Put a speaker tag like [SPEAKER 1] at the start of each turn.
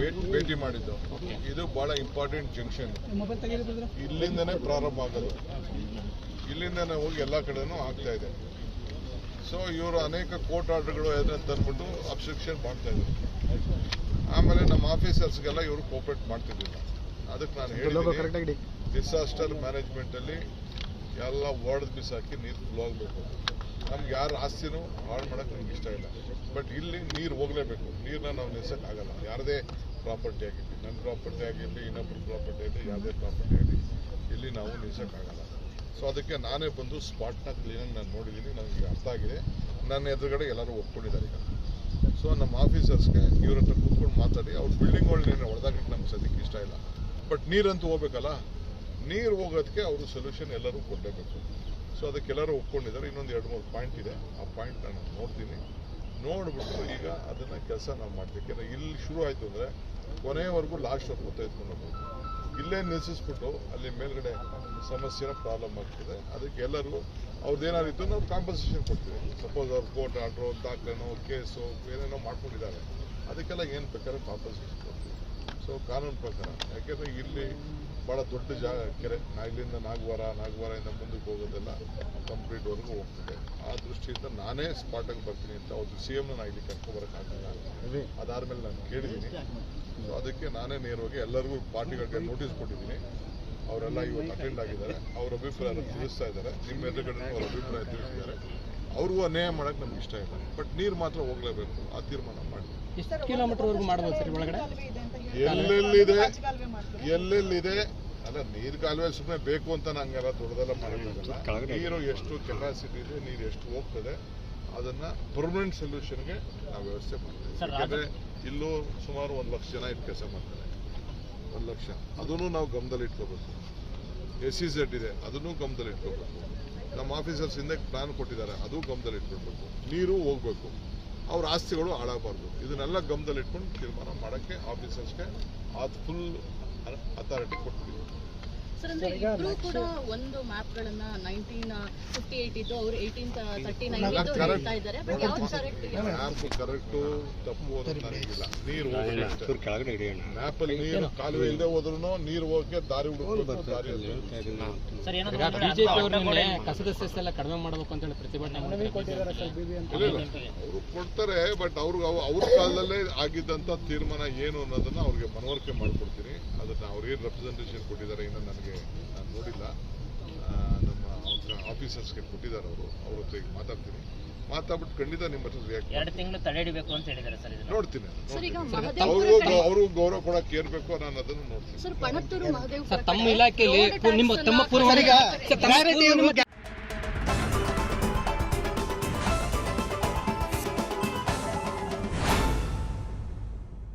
[SPEAKER 1] ಭೇಟಿ- ಮಾಡಿದ್ದು. ಇದು ಬಹಳ ಇಂಪಾರ್ಟೆಂಟ್ ಜಂಕ್ಷನ್ ಇಲ್ಲಿಂದನೇ ಪ್ರಾರಂಭ ಆಗೋದು. ಇಲ್ಲಿಂದನೇ ಹೋಗಿ ಎಲ್ಲ ಕಡೆನೂ ಆಗ್ತಾ ಇದೆ. ಸೊ ಇವರು ಅನೇಕ ಕೋರ್ಟ್ ಆರ್ಡರ್ಗಳು ಅಂತ ಅಂದ್ಬಿಟ್ಟು ಅಬ್ಸ್ಟ್ರಕ್ಷನ್ ಮಾಡ್ತಾ ಇದ್ರು. ಆಮೇಲೆ ನಮ್ಮ ಆಫೀಸರ್ಸ್ಗೆಲ್ಲ ಇವರು ಕೋಪರೇಟ್ ಮಾಡ್ತಿರ್ಲಿಲ್ಲ. ಅದಕ್ಕೆ ನಾನು ಹೇಳಿದ್ದೀನಿ ಡಿಸಾಸ್ಟರ್ ಮ್ಯಾನೇಜ್ಮೆಂಟಲ್ಲಿ ಎಲ್ಲ ವರ್ಡ್ ಬಿಸಾಕಿ ನೀರು ಫ್ಲೋ ಆಗಬೇಕು ನಮ್ಗೆ ಯಾರ ಆಸ್ತಿನೂ ಹಾಳು ಮಾಡೋಕ್ಕೆ ನಮ್ಗೆ ಇಷ್ಟ ಇಲ್ಲ. ಬಟ್ ಇಲ್ಲಿ ನೀರು ಹೋಗಲೇಬೇಕು. ನೀರನ್ನ ನಾವು ನಿಲ್ಸಕ್ ಆಗಲ್ಲ. ಯಾರದೇ ಪ್ರಾಪರ್ಟಿ ಆಗಿರಲಿ ನನ್ನ ಪ್ರಾಪರ್ಟಿ ಆಗಿರಲಿ ಇನ್ನೊಬ್ಬರ ಪ್ರಾಪರ್ಟಿ ಆಗಲಿ ಯಾವುದೇ ಪ್ರಾಪರ್ಟಿ ಆಗಲಿ ಇಲ್ಲಿ ನಾವು ನಿಲ್ಸಕ್ ಆಗಲ್ಲ. ಸೊ ಅದಕ್ಕೆ ನಾನೇ ಬಂದು ಸ್ಪಾಟ್ನ ಕ್ಲೀನಾಗಿ ನಾನು ನೋಡಿದ್ದೀನಿ ನನಗೆ ಅರ್ಥ ಆಗಿದೆ. ನನ್ನ ಎದುರುಗಡೆ ಎಲ್ಲರೂ ಒಪ್ಕೊಂಡಿದ್ದಾರೆ ಈಗ. ಸೊ ನಮ್ಮ ಆಫೀಸರ್ಸ್ಗೆ ಇವ್ರ ಹತ್ರ ಕೂತ್ಕೊಂಡು ಮಾತಾಡಿ, ಅವ್ರ ಬಿಲ್ಡಿಂಗ್ಗಳನ್ನೇನು ಹೊಡೆದಾಗಕ್ಕೆ ನಮ್ಗೆ ಸದ್ಯಕ್ಕೆ ಇಷ್ಟ ಇಲ್ಲ. ಬಟ್ ನೀರಂತೂ ಹೋಗ್ಬೇಕಲ್ಲ? ನೀರು ಹೋಗೋದಕ್ಕೆ ಅವರು ಸೊಲ್ಯೂಷನ್ ಎಲ್ಲರೂ ಕೊಡಲೇಬೇಕು. ಸೊ ಅದಕ್ಕೆಲ್ಲರೂ ಒಪ್ಕೊಂಡಿದ್ದಾರೆ. ಇನ್ನೊಂದು ಎರಡು ಮೂರು ಪಾಯಿಂಟ್ ಇದೆ. ಆ ಪಾಯಿಂಟ್ ನಾನು ನೋಡ್ತೀನಿ. ನೋಡ್ಬಿಟ್ಟು ಈಗ ಅದನ್ನ ಕೆಲಸ ನಾವು ಮಾಡ್ತೀವಿ. ಇಲ್ಲಿ ಶುರು ಆಯ್ತು ಅಂದ್ರೆ ಕೊನೆಯವರೆಗೂ ಲಾಸ್ಟ್ ಅವ್ರು ತೆಗೆದುಕೊಂಡು ಹೋಗ್ಬೋದು. ಇಲ್ಲೇ ನಿಲ್ಲಿಸ್ಬಿಟ್ಟು ಅಲ್ಲಿ ಮೇಲ್ಗಡೆ ಸಮಸ್ಯೆನ ಪ್ರಾಬ್ಲಮ್ ಆಗ್ತದೆ. ಅದಕ್ಕೆ ಎಲ್ಲರೂ ಅವ್ರದ್ದೇನಾಗಿತ್ತು ನಾವು ಕಾಂಪನ್ಸೇಷನ್ ಕೊಡ್ತೀವಿ. ಸಪೋಸ್ ಅವ್ರು ಕೋರ್ಟ್ ಆರ್ಡ್ರು ದಾಖಲೆನೋ ಕೇಸು ಏನೇನೋ ಮಾಡ್ಕೊಂಡಿದ್ದಾರೆ. ಅದಕ್ಕೆಲ್ಲ ಏನು ಬೇಕಾದ್ರೆ ಕಾಂಪನ್ಸೇಷನ್ ಕೊಡ್ತೀವಿ. ಸೊ ಕಾನೂನು ಪ್ರಕಾರ. ಯಾಕೆಂದ್ರೆ ಇಲ್ಲಿ ಭಾಳ ದೊಡ್ಡ ಜಾಗ ಕೆರೆ ನಾ ಇಲ್ಲಿಂದ ನಾಗವಾರ ನಾಗವಾರದಿಂದ ಮುಂದಕ್ಕೆ ಹೋಗೋದೆಲ್ಲ ಕಂಪ್ಲೀಟ್ವರೆಗೂ ಹೋಗ್ತದೆ. ಆ ದೃಷ್ಟಿಯಿಂದ ನಾನೇ ಸ್ಪಾಟಾಗಿ ಬರ್ತೀನಿ ಅಂತ ಅವತ್ತು ಸಿ ಎಮ್ನ ನಾ ಇಲ್ಲಿ ಕರ್ಕೊಬರೋಕ್ಕಾಗಲ್ಲ ಅದಾದ್ಮೇಲೆ ನಾನು ಕೇಳಿದ್ದೀನಿ. ಸೊ ಅದಕ್ಕೆ ನಾನೇ ನೇರವಾಗಿ ಎಲ್ಲರಿಗೂ ಪಾರ್ಟಿಗಳಿಗೆ ನೋಟಿಸ್ ಕೊಟ್ಟಿದ್ದೀನಿ. ಅವರೆಲ್ಲ ಇವತ್ತು ಅಟೆಂಡ್ ಆಗಿದ್ದಾರೆ. ಅವ್ರ ಅಭಿಪ್ರಾಯ ತಿಳಿಸ್ತಾ ಇದ್ದಾರೆ. ನಿಮ್ಮ ಎದುರುಗಡೆ ಅವ್ರ ಅಭಿಪ್ರಾಯ ತಿಳಿಸಿದ್ದಾರೆ ಅವ್ರಿಗೂ ಅನ್ಯಾಯ ಮಾಡಕ್ಕೆ ನಮ್ಗೆ ಇಷ್ಟ ಇಲ್ಲ. ಬಟ್ ನೀರು ಮಾತ್ರ ಹೋಗ್ಲೇಬೇಕು ಆ ತೀರ್ಮಾನ ಮಾಡಿ.
[SPEAKER 2] ಎಷ್ಟು ಕಿಲೋಮೀಟರ್ ವರೆಗೂ ಮಾಡ್ಬೋದು ಸರ್ ಒಳಗಡೆ?
[SPEAKER 1] ಎಲ್ಲೆಲ್ಲಿದೆ? ಎಲ್ಲೆಲ್ಲಿದೆ? ಅಲ್ಲ ನೀರು ಕಾಲುವೆ ಸುಮ್ಮನೆ ಬೇಕು ಅಂತ ನಂಗೆಲ್ಲ ದೊಡ್ಡದೆಲ್ಲ ಮಾಡೋಕ್ಕಾಗಲ್ಲ. ನೀರು ಎಷ್ಟು ಕೆಪಾಸಿಟಿ ಇದೆ ನೀರು ಎಷ್ಟು ಹೋಗ್ತದೆ ಅದನ್ನ ಪರ್ಮನೆಂಟ್ ಸೊಲ್ಯೂಷನ್ಗೆ ನಾವು ವ್ಯವಸ್ಥೆ ಮಾಡ್ತೀವಿ. ಯಾಕಂದ್ರೆ ಇಲ್ಲೂ ಸುಮಾರು ಒಂದು ಲಕ್ಷ ಜನ ಇಟ್ಟು ಕೆಲಸ ಮಾಡ್ತಾರೆ. ಒಂದು ಲಕ್ಷ. ಅದನ್ನು ನಾವು ಗಮನದಲ್ಲಿ ಇಟ್ಕೋಬೇಕು ಎಸ್ ಸಿ ಝೆಡ್ ಇದೆ ಅದನ್ನು ಗಮನದಲ್ಲಿ ಇಟ್ಕೋಬೇಕು ನಮ್ಮ ಆಫೀಸರ್ಸ್ ಹಿಂದೆ ಪ್ಲಾನ್ ಕೊಟ್ಟಿದ್ದಾರೆ. ಅದು ಗಮನದಲ್ಲಿ ಇಟ್ಕೊಳ್ಬೇಕು. ನೀರು ಹೋಗ್ಬೇಕು. ಅವ್ರ ಆಸ್ತಿಗಳು ಹಾಳಾಗಬಾರ್ದು. ಇದನ್ನೆಲ್ಲ ಗಮನದಲ್ಲಿ ಇಟ್ಕೊಂಡು ತೀರ್ಮಾನ ಮಾಡೋಕ್ಕೆ ಆಫೀಸರ್ಸ್ಗೆ ಅದು ಫುಲ್ ಅಥಾರಿಟಿ ಕೊಟ್ಬಿಟ್ಟಿದ್ದೀವಿ
[SPEAKER 3] ಸರ್ ಅಂದ್ರೆ ಇಬ್ರು ಕೂಡ ಒಂದು ಮ್ಯಾಪ್ ಗಳನ್ನ ನೈನ್ಟೀನ್ ಫಿಫ್ಟಿ ಏಟ್ ಇದ್ದು ಅವರು ಏಯ್ಟೀನ್ ತರ್ಟಿ ನೈನ್ ಇದ್ದು
[SPEAKER 1] Correct.
[SPEAKER 3] ಹೇಳ್ತಾ ಇದ್ದಾರೆ. ಬಟ್ ಯಾವ್ದು ಕರೆಕ್ಟ್
[SPEAKER 1] ಮ್ಯಾಪ್ ಕರೆಕ್ಟು ತಪ್ಪು ಅಂತ ಇಲ್ಲ ನೀರು ಹೋಗಕ್ಕೆ ಮ್ಯಾಪಲ್ಲಿ ನೀರು ಕಾಲುವೆ ಇಲ್ಲದೆ ಹೋದ್ರುನು ನೀರು ಹೋಗಕ್ಕೆ ದಾರಿ.
[SPEAKER 2] ಈಗ ಬಿಜೆಪಿ ಕಸದ ಸೆಸ್ ಎಲ್ಲ ಕಡಿಮೆ ಮಾಡಬೇಕು ಅಂತ ಹೇಳಿ ಪ್ರತಿಭಟನೆ
[SPEAKER 1] ಇಲ್ಲ ಇಲ್ಲ. ಅವರು ಕೊಡ್ತಾರೆ ಬಟ್ ಅವ್ರಿಗೆ ಅವ್- ಅವ್ರ ಕಾಲದಲ್ಲೇ ಆಗಿದ್ದಂತ ತೀರ್ಮಾನ ಏನು ಅನ್ನೋದನ್ನ ಅವ್ರಿಗೆ ಮನವರಿಕೆ ಮಾಡ್ಕೊಡ್ತೀನಿ. ಅದನ್ನ ಅವ್ರು ಏನ್ ರೆಪ್ರೆಸೆಂಟೇಷನ್ ಕೊಟ್ಟಿದ್ದಾರೆ ಇನ್ನು ನನಗೆ ನಾನು ನೋಡಿಲ್ಲ. ನಮ್ಮ ಅವ್ರ ಆಫೀಸರ್ಸ್ಗೆ ಕೊಟ್ಟಿದ್ದಾರೆ ಅವರು. ಅವ್ರ ಹತ್ರ ಈಗ ಮಾತಾಡ್ತೀನಿ. ಮಾತಾಡ್ಬಿಟ್ಟು ಖಂಡಿತ ನಿಮ್ಮ ಹತ್ರ ರಿಯಾಕ್ಟ್
[SPEAKER 4] ಎರಡು ತಿಂಗಳು ತಡೆ ಹಿಡಿಬೇಕು ಅಂತ ಹೇಳಿದ್ದಾರೆ ಸರ್ ಇದನ್ನ.
[SPEAKER 1] ನೋಡ್ತೀನಿ ಅವ್ರಿಗೂ ಅವ್ರಿಗೂ ಗೌರವ ಕೊಡಕ್ಕೆ ಏರ್ಬೇಕು ಬೇಕೋ ನಾನು ಅದನ್ನು ನೋಡ್ತೀನಿ.
[SPEAKER 2] ಸರ್ ತಮ್ಮ ಇಲಾಖೆಯಲ್ಲಿ ನಿಮ್ಮ ತಮ್ಮ ಪೂರ್ವ